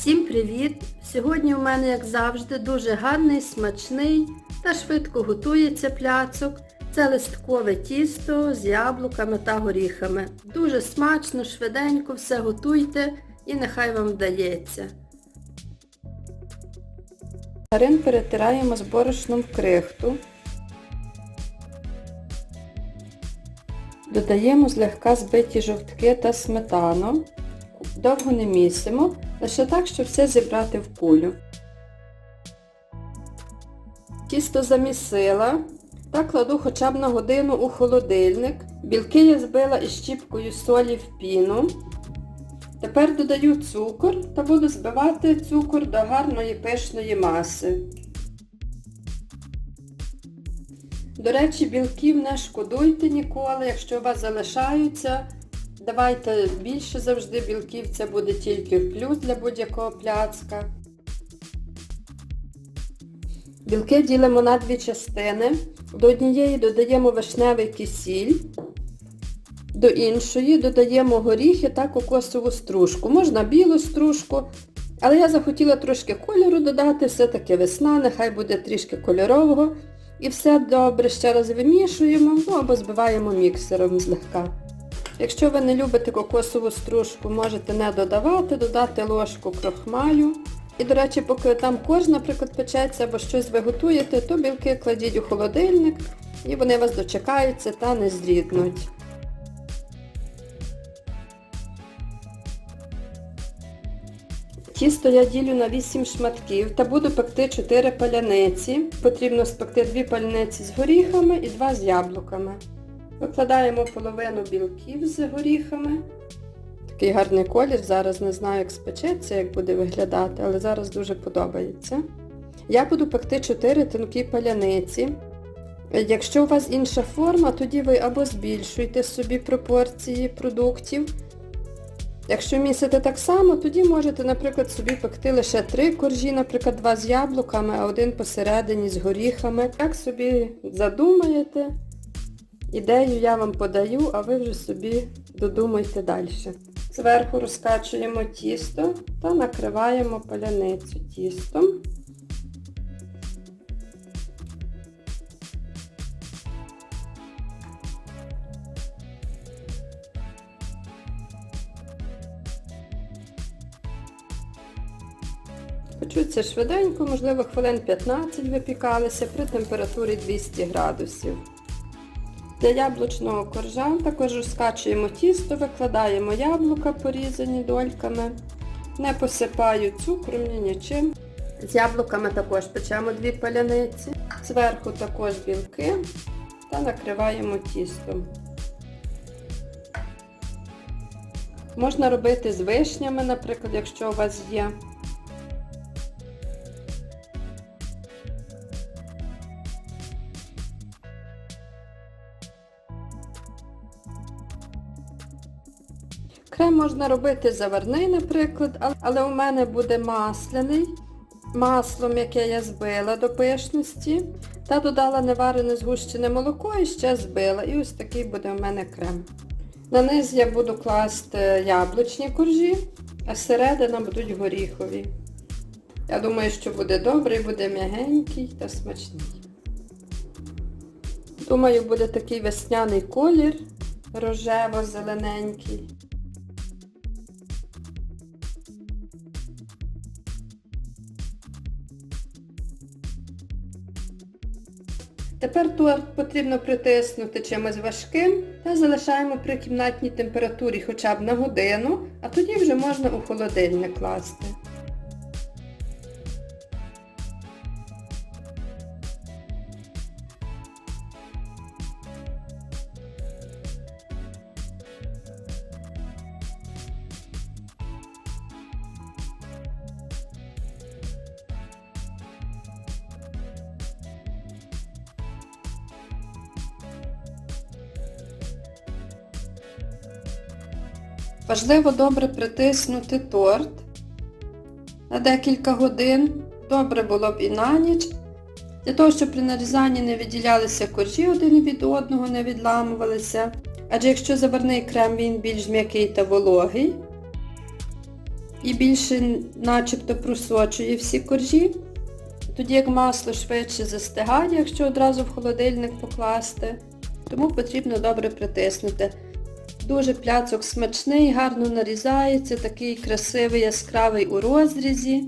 Всім привіт! Сьогодні у мене, як завжди, дуже гарний, смачний та швидко готується пляцок. Це листкове тісто з яблуками та горіхами. Дуже смачно, швиденько все готуйте і нехай вам вдається. Марин перетираємо з борошном в крихту. Додаємо злегка збиті жовтки та сметану. Довго не місимо, лише так, щоб все зібрати в кулю. Тісто замісила та кладу хоча б на годину у холодильник. Білки я збила із щіпкою солі в піну. Тепер додаю цукор та буду збивати цукор до гарної пишної маси. До речі, білків не шкодуйте ніколи, якщо у вас залишаються. Давайте більше завжди білків, це буде тільки в плюс для будь-якого пляцка. Білки ділимо на дві частини. До однієї додаємо вишневий кисіль, до іншої додаємо горіхи та кокосову стружку. Можна білу стружку, але я захотіла трошки кольору додати, все-таки весна, нехай буде трішки кольорового. І все добре ще раз вимішуємо, ну або збиваємо міксером злегка. Якщо ви не любите кокосову стружку, можете не додавати, додати ложку крохмалю. І, до речі, поки там корж, наприклад, печеться або щось ви готуєте, то білки кладіть у холодильник і вони вас дочекаються та не зріднуть. Тісто я ділю на 8 шматків та буду пекти 4 паляниці. Потрібно спекти 2 паляниці з горіхами і 2 з яблуками. Викладаємо половину білків з горіхами. Такий гарний колір, зараз не знаю, як спечеться, як буде виглядати, але зараз дуже подобається. Я буду пекти 4 тонкі паляниці. Якщо у вас інша форма, тоді ви або збільшуйте собі пропорції продуктів. Якщо місите так само, тоді можете, наприклад, собі пекти лише 3 коржі, наприклад, 2 з яблуками, а один посередині з горіхами. Як собі задумаєте, ідею я вам подаю, а ви вже собі додумайте далі. Зверху розкачуємо тісто та накриваємо паляницю тістом. Печуться швиденько, можливо, хвилин 15 випікалися при температурі 200 градусів. Для яблучного коржа також розкачуємо тісто, викладаємо яблука порізані дольками. Не посипаю цукром ні нічим. З яблуками також печемо дві паляниці. Зверху також білки та накриваємо тістом. Можна робити з вишнями, наприклад, якщо у вас є. Крем можна робити заварний, наприклад, але у мене буде масляний, маслом, яке я збила до пишності, та додала неварене згущене молоко і ще збила. І ось такий буде у мене крем. На низ я буду класти яблучні коржі, а середина будуть горіхові. Я думаю, що буде добрий, буде м'ягенький та смачний. Думаю, буде такий весняний колір, рожево-зелененький. Тепер торт потрібно притиснути чимось важким та залишаємо при кімнатній температурі хоча б на годину, а тоді вже можна у холодильник класти. Важливо добре притиснути торт на декілька годин. Добре було б і на ніч. Для того, щоб при нарізанні не відділялися коржі один від одного, не відламувалися. Адже якщо заварний крем він більш м'який та вологий, і більше начебто просочує всі коржі. Тоді як масло швидше застигає, якщо одразу в холодильник покласти. Тому потрібно добре притиснути. Дуже пляцок смачний, гарно нарізається, такий красивий, яскравий у розрізі.